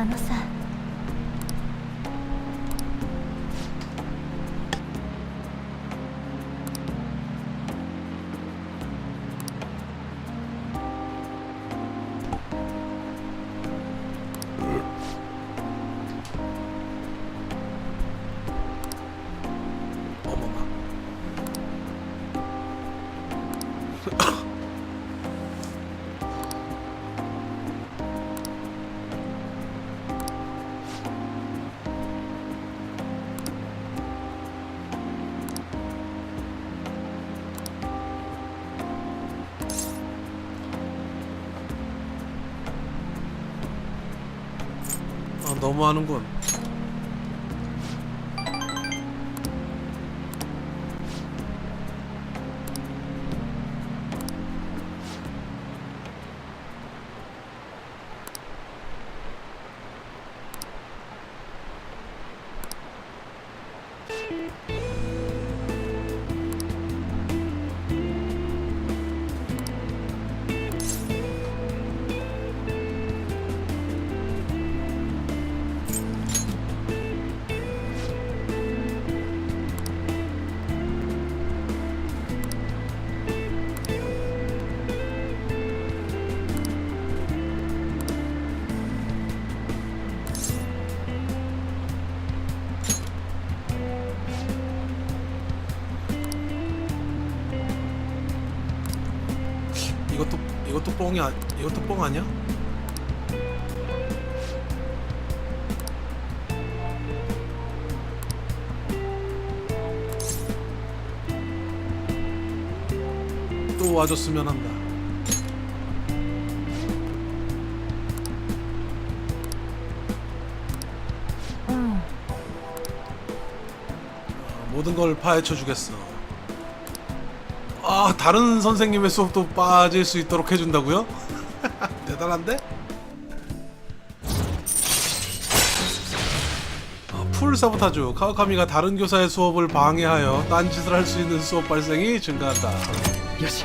あのさ 너무하는군 뽕이아 이것도 뽕 아니야? 또 와줬으면 한다. 음. 아, 모든 걸 파헤쳐 주겠어. 아 다른 선생님의 수업도 빠질 수 있도록 해준다고요? 대단한데? 아, 풀 사보타주 카우카미가 다른 교사의 수업을 방해하여 딴짓을 할 수 있는 수업 발생이 증가한다. 여시.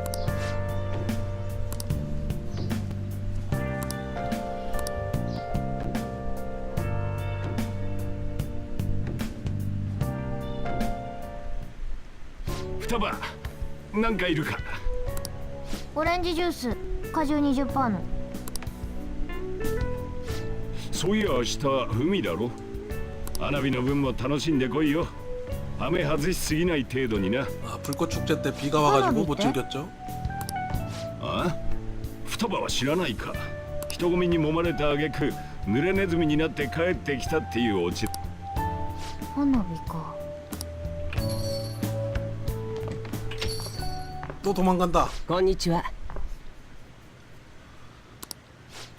いるからオレンジジュース果汁20%のそういや明日海だろ花火の分も楽しんでこいよ雨外しすぎない程度にな아불꽃축제때비가와가지고못즐겼죠あ双葉は知らないか人混みに揉まれた挙句濡れネズミになって帰ってきたっていうオチ花火か또 도망간다. 건니치와.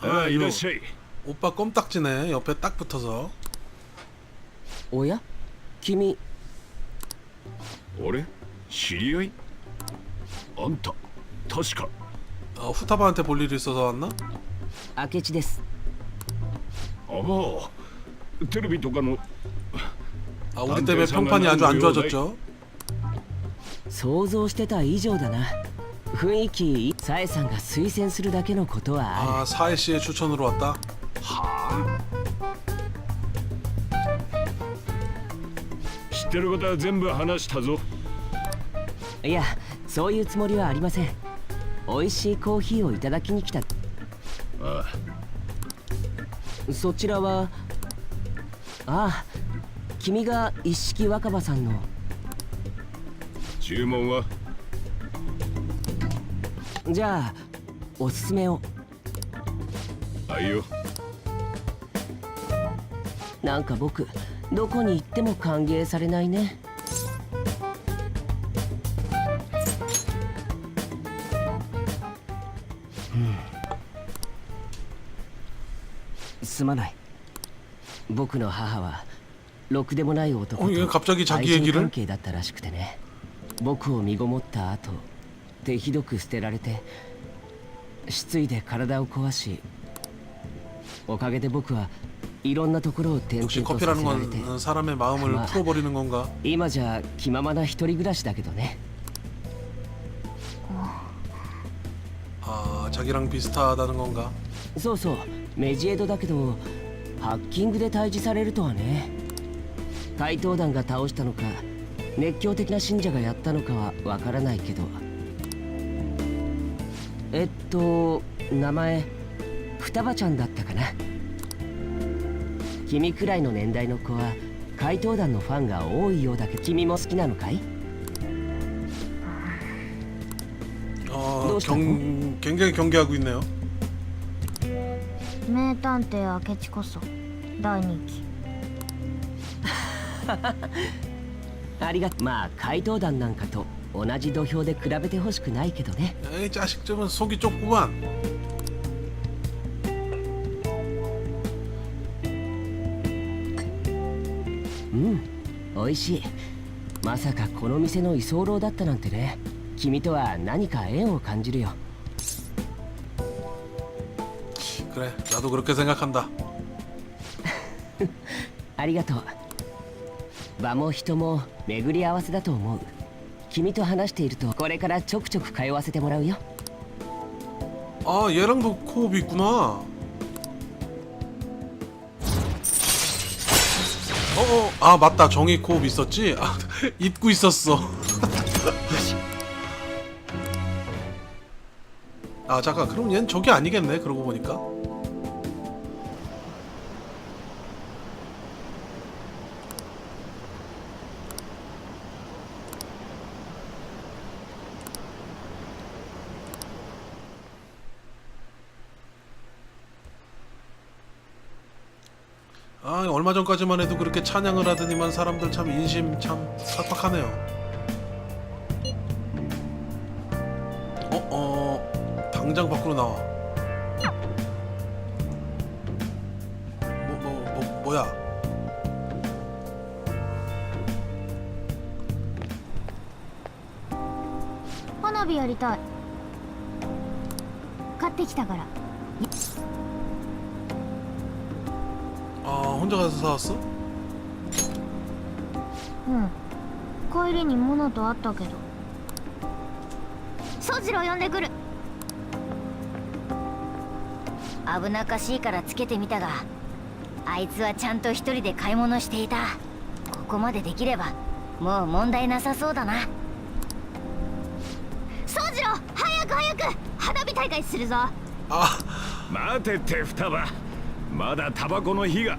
아, 아 이거 이 오빠 껌딱지네. 옆에 딱 붙어서. 오야? 김이 俺知り合いあん確か 어, 아, 후타바한테 볼 일이 있어서 왔나? 아케치 です.ああテレビとかの 아, 우리 때문에 평판이 아주 안 좋아졌죠. 想像してた以上だな雰囲気さえさんが推薦するだけのことはあるあ사에씨의추천으로왔다知ってることは全部話したぞいやそういうつもりはありません美味しいコーヒーをいただきに来たああそちらはああ君が一色若葉さんの注文はじゃあおすすめをはいよなんか僕どこに行っても歓迎されないねすまない僕の母はろくでもない男と愛人関係だったらしくてね僕を身ごもった後手ひどく捨てられて失意で体を壊しおかげで僕はいろんなところを転々とさせられて今じゃ気ままな一人暮らしだけどね아자기랑비슷하다는건가そうそうメジエドだけどハッキングで退治されるとはね。対等団が倒したのか、熱狂的な信者がやったのかはわからないけどえっと名前双葉ちゃんだったかな君くらいの年代の子は怪盗団のファンが多いようだけど君も好きなのかいあどうしたの굉장히경계하고있네요名探偵明智こそ第2期ありがまあ怪盗団なんかと同じ土俵で比べてほしくないけどね에이자식좀은속이좁구うん美味しいまさかこの店の居候だったなんてね君とは何か縁を感じるよ그래나도그렇게생각한다ありがとう 場も人も巡り合わせだと思う君と話しているとこれからちょくちょく通わせてもらうよ아 얘랑도 코업이 있구나 어어 아 맞다 정의 코업 있었지? 아 잊고 있었어 아 잠깐 그럼 얘 저게 아니겠네 그러고 보니까 아 얼마 전까지만 해도 그렇게 찬양을 하더니만 사람들 참 인심 참 팍팍하네요 어? 어... 당장 밖으로 나와 뭐, 뭐, 뭐, 뭐야花火やりたい買ってきたから かさすうん帰りにモナと会ったけどソジロ呼んでくる危なかしいからつけてみたがあいつはちゃんと一人で買い物していたここまでできればもう問題なさそうだなソジロ早く早く花火大会するぞあ待てて双葉まだタバコの火が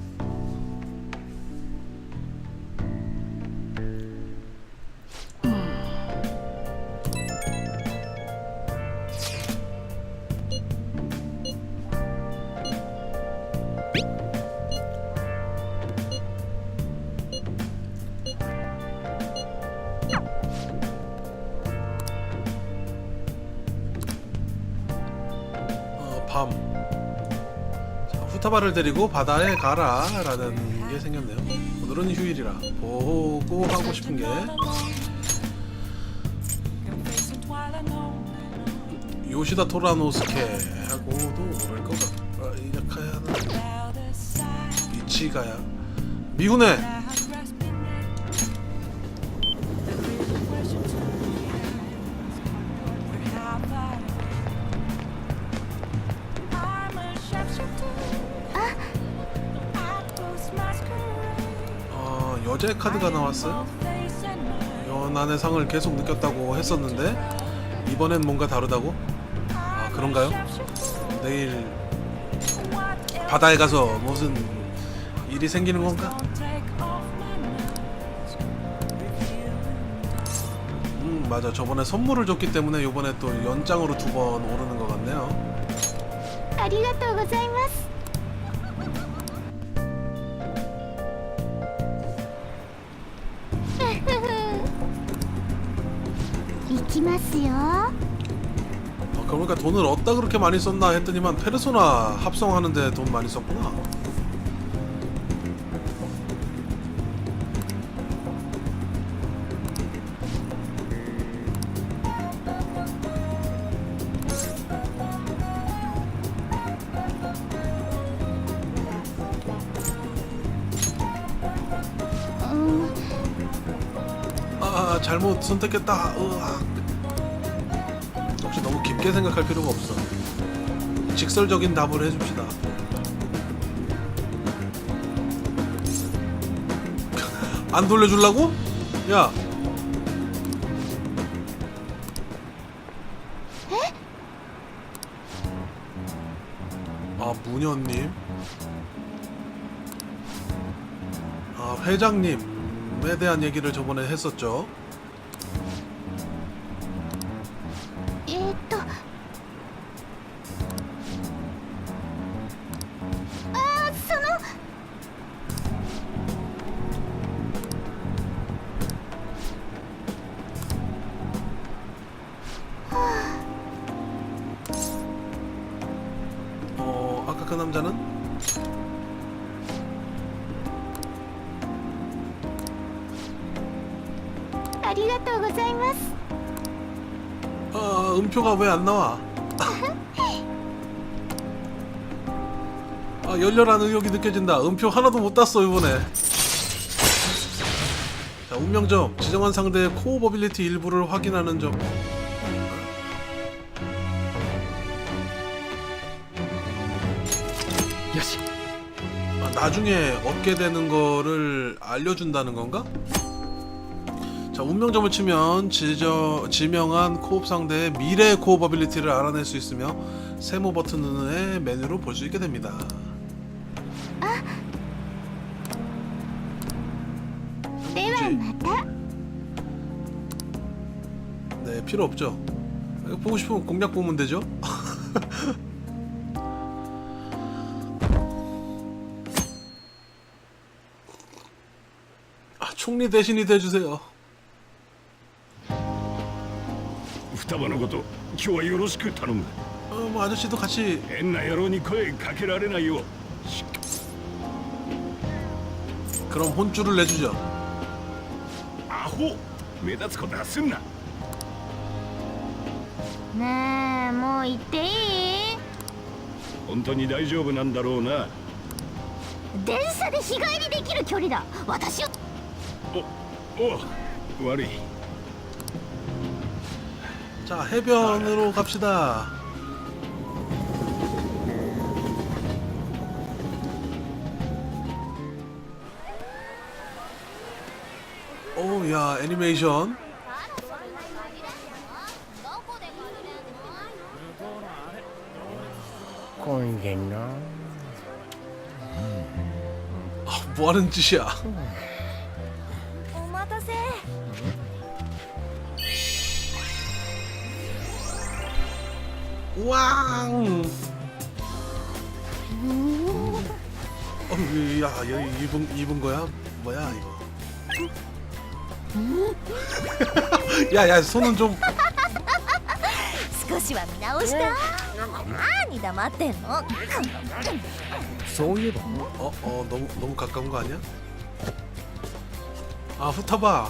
아이를 데리고 바다에 가라 라는 게 생겼네요 오늘은 휴일이라 보고 하고 싶은 게 요시다 토라노스케 하고도 모를 것 같아 아, 이렇게 는 이치가야 미훈네 카드가 나왔어요. 연안의 상을 계속 느꼈다고 했었는데 이번엔 뭔가 다르다고? 아 그런가요? 내일 바다에 가서 무슨 일이 생기는 건가? 음 맞아 저번에 선물을 줬기 때문에 이번에 또 연장으로 두 번 오르는 것 같네요. ありがとうございま 이키마스요. 어, 그러니까 돈을 어디다 그렇게 많이 썼나 했더니만 페르소나 합성하는데 돈 많이 썼구나. 음. 아, 잘못 선택했다. 으악. 깊게 생각할 필요가 없어. 직설적인 답을 해줍시다. 안 돌려주려고? 야. 에? 아 무녀님. 아 회장님에 대한 얘기를 저번에 했었죠. 물표가왜안 나와? 아 열렬한 의욕이 느껴진다. 음표 하나도 못 땄어 이번에. 자 운명점 지정한 상대의 코어버빌리티 일부를 확인하는 점. 아, 나중에 얻게 되는 거를 알려준다는 건가? 자 운명점을 치면 지저, 지명한 코업 상대의 미래의 코업 어빌리티를 알아낼 수 있으며 세모 버튼의 메뉴로 볼 수 있게 됩니다. 뭐네 아. 필요 없죠. 보고 싶으면 공략 보면 되죠. 아, 총리 대신이 돼주세요. タバのこと今日はよろしく頼む어뭐아저씨도変な野郎に声かけられないよし그럼혼쭐을내주죠アホ目立つことはすんなねえもう行っていい本当に大丈夫なんだろうな電車で日帰りできる距離だ私をおお悪い자 해변으로 갑시다 오야 애니메이션 아, 뭐하는 짓이야 우왕! 어, 야, 야, 입은, 입은 거야? 뭐야, 이거. 야, 야, 손은 좀. 少しは 뭐. 어, 어, 너무, 너무 가까운 거 아니야? 아, 후타바.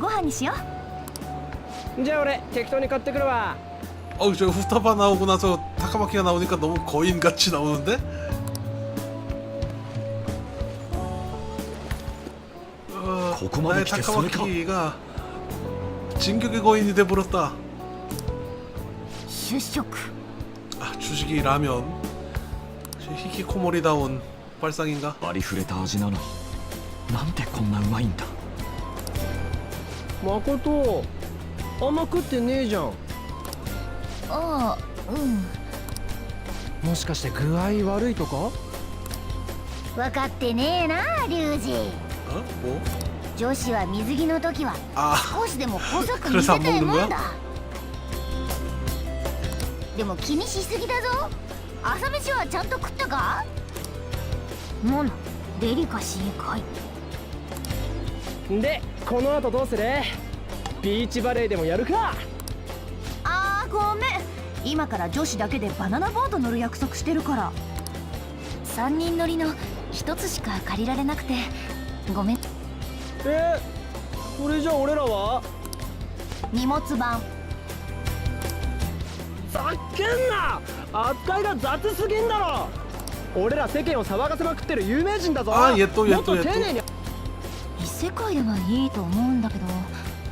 ご飯にしようじゃあ俺適当に買ってくるわ어저 후타바 나오고 나서 타카마키가 나오니까 너무 거인같이 나오는데? 어, 나의 타카마키가 진격의 거인이 돼버렸다 就職 아, 주식이 라면 히키코모리다운 발상인가? あ리후레た味なのになんでこんなうまいんだ まこと甘くってねえじゃんああうんもしかして具合悪いとか分かってねえな龍二女子は水着の時は少しでも細く見せたいもんだでも気にしすぎだぞ朝飯はちゃんと食ったかもなデリカシーかいでこの後どうするビーチバレーでもやるかあーごめん今から女子だけでバナナボート乗る約束してるから3人乗りの1つしか借りられなくてごめんえこれじゃあ俺らは荷物番ざっけんな扱いが雑すぎんだろ俺ら世間を騒がせまくってる有名人だぞあやっとやっとやっともっと丁寧に世界ではいいと思うんだけど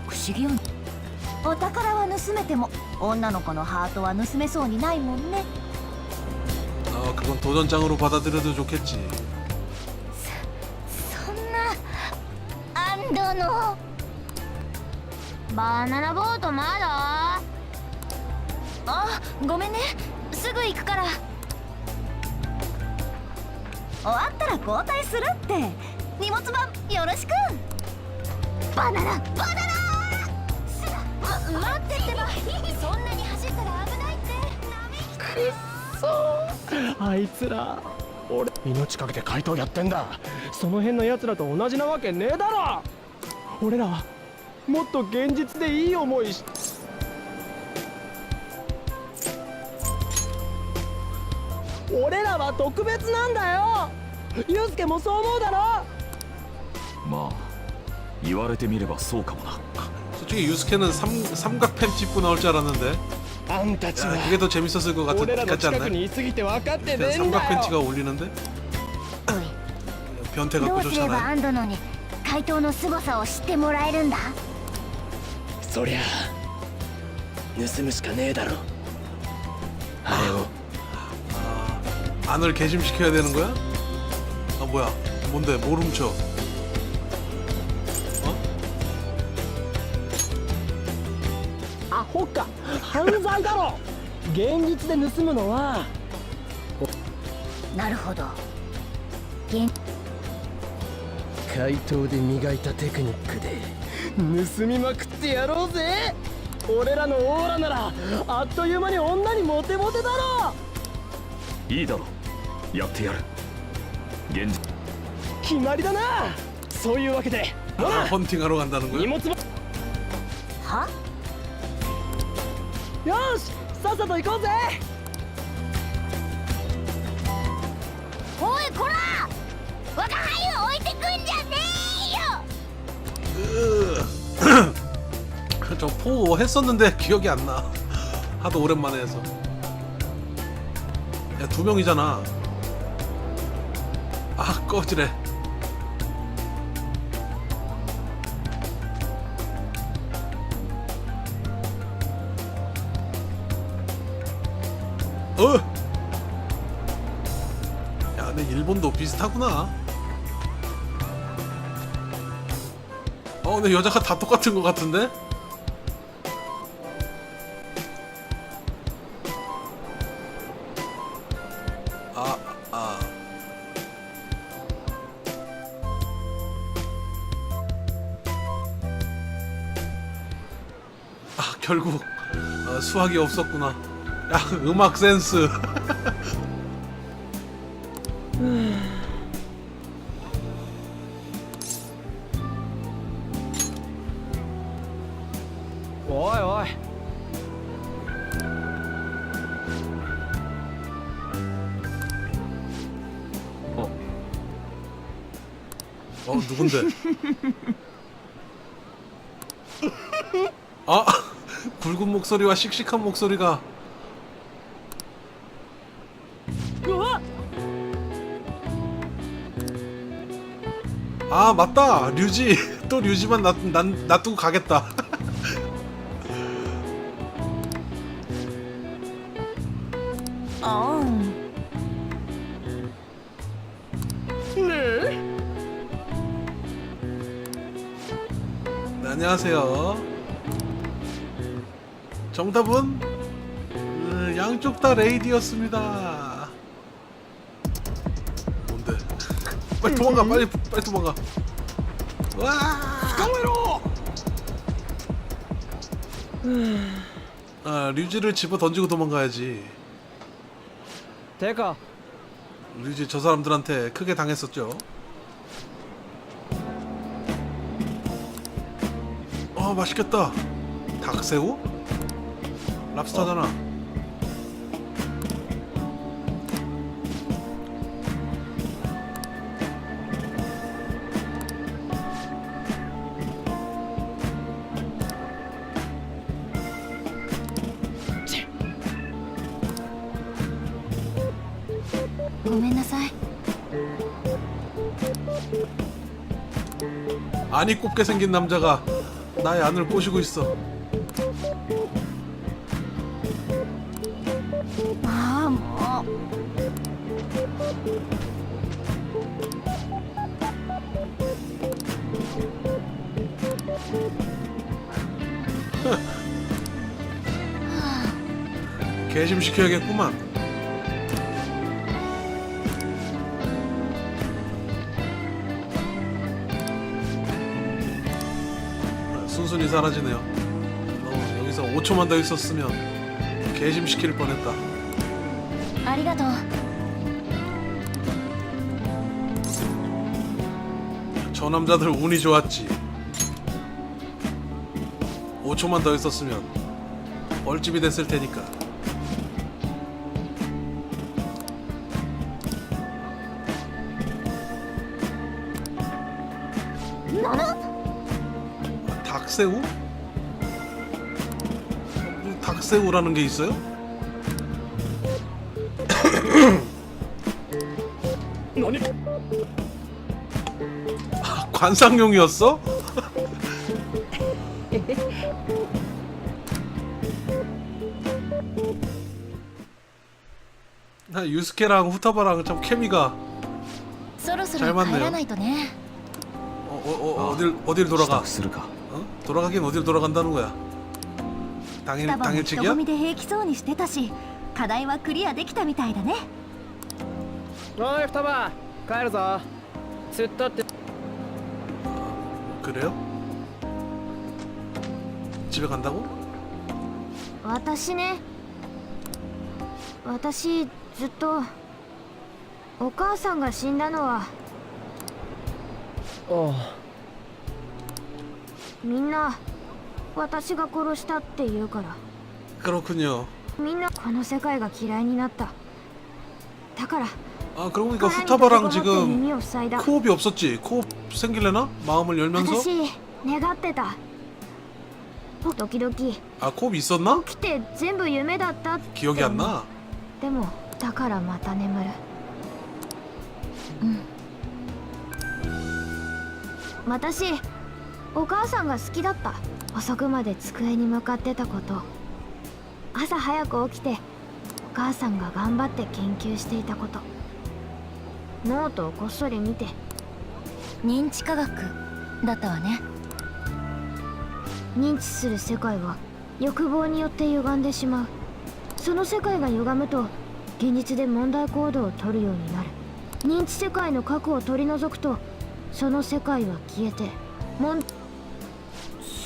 不思議よねお宝は盗めても女の子のハートは盗めそうにないもんね아그건도전장으로받아들여도좋겠지そんな安藤のバナナボートまだあごめんねすぐ行くから終わったら交代するって荷物番よろしくバナナバナナすま待ってってばそんなに走ったら危ないってくっそあいつら俺命かけて怪盗やってんだその辺の奴らと同じなわけねえだろ俺らはもっと現実でいい思いし俺らは特別なんだよユウスケもそう思うだろまあ言われてみればそうかもな 솔직히 유스케는 삼, 삼각 팬 찝고 나올 줄 알았는데 あんたち 야, は 그게 더 재밌었을 것俺 같, らの 같지 近く 않나요? にいすぎて分かってね 그냥 えん 삼각 だ 팬티가 よ 어울리는데? 변태 ど 같고 うすれば 좋잖아요 安堵のに怪盗の凄さを知ってもらえるんだそりゃあ盗むしかねえだろあれを 안을 개심시켜야 되는 거야? 아 뭐야 뭔데 뭘 훔쳐 ほか犯罪だろ現実で盗むのはなるほど現怪盗で磨いたテクニックで盗みまくってやろうぜ俺らのオーラならあっという間に女にモテモテだろいいだろやってやる現実決まりだなそういうわけで아헌팅하러ガ다는거야이모츠하 Już! Sasa to i kodzę! Oj, kola! Waka haju, ojty kunja neyo! 저포 했었는데 기억이 안 나. 하도 오랜만에 해서. 야, 두 명이잖아. 아, 꺼지래. 어! 야, 내 일본도 비슷하구나. 어, 내 여자가 다 똑같은 것 같은데? 아, 아. 아, 결국 아, 수학이 없었구나. 야 아, 음악 센스 오이 오이 어, 어 누군데 아 굵은 목소리와 씩씩한 목소리가 아, 맞다 류지 또 류지만 놔, 난, 놔두고 가겠다 어. 네. 네, 안녕하세요 정답은 음, 양쪽 다 레이디였습니다 뭔데 빨리 도망가 음. 빨리 빨리 도망가 아, 류지를 집어 던지고 도망가야지. 대가 류지 저 사람들한테 크게 당했었죠. 아, 맛있겠다. 닭새우? 랍스터잖아. 안이 곱게 생긴 남자가 나의 안을 꼬시고 있어. 아, 뭐. 개심시켜야겠구만. 순순 사라지네요. 어, 여기서 5초만 더 있었으면 개심시킬 뻔했다. ありがと저 남자들 운이 좋았지. 5초만 더 있었으면 벌집이 됐을 테니까. 닭새우라는 게 있어요? 아니 아, 관상용이었어? 나 유스케랑 후타바랑 참 케미가 そろそろ 어, 어, 어, 어딜 어딜 돌아가 어? 돌아가긴 어딜 돌아간다는 거야 スタバも人混みで平気そうにしてたし課題はクリアできたみたいだねおい双葉帰るぞ釣ったって来るよ집에간다고私ね私ずっとお母さんが死んだのはああみんな私が殺したって言うから그렇군요みんなこの世界が嫌いになっただから아그러고보니까후타바랑心に지금耳を塞いだ코업이없었지코업생길래나마음을열면서私願ってた時々起아코업있었나きて全部夢だったって기억이안나でもだからまた眠るうん私お母さんが好きだった遅くまで机に向かってたこと朝早く起きてお母さんが頑張って研究していたことノートをこっそり見て認知科学だったわね認知する世界は欲望によって歪んでしまうその世界が歪むと現実で問題行動をとるようになる認知世界の核を取り除くとその世界は消えて問題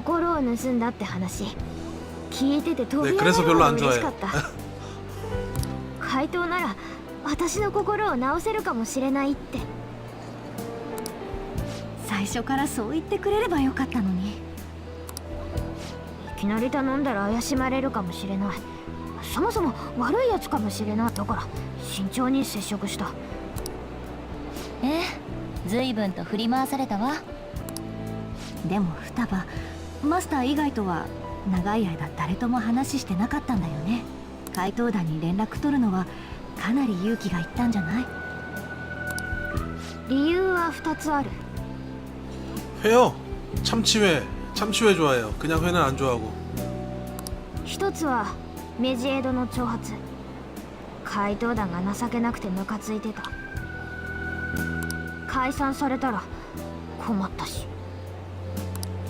心を盗んだって話聞いてて飛び上がる嬉しかった 回答なら私の心を治せるかもしれないって最初からそう言ってくれればよかったのにいきなり頼んだら怪しまれるかもしれないそもそも悪いやつかもしれないだから慎重に接触したええ随分と振り回されたわでも双葉マスター以外とは長い間誰とも話してなかったんだよね怪盗団に連絡取るのはかなり勇気がいったんじゃない理由は2つある해요참치회참치회좋아해요그냥회는안좋아하고一つはメジエドの挑発怪盗団が情けなくてムカついてた解散されたら困ったし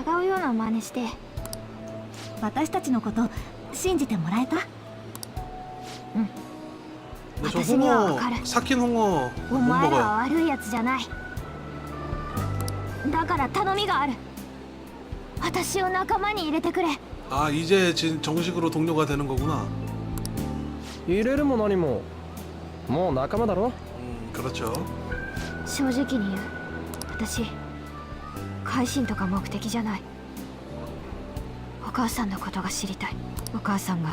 疑うような真似して私たちのこと信じてもらえたうん저홍어삭힌홍어じゃないだから頼みがある私を仲間に入れてくれあ、이제진ん、식으の同僚が되는거구나入れるも何ももう仲間だろ음그렇죠正直に言う私配信とか目的じゃないお母さんのことが知りたいお母さんが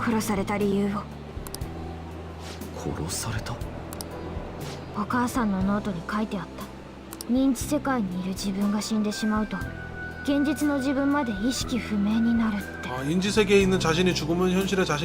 殺された理由を殺されたお母さんのノートに書いてあった認知世界にいる自分が死んでしまうと現実の自分まで意識不明になるってあ認知世界に있는자신이죽으면현실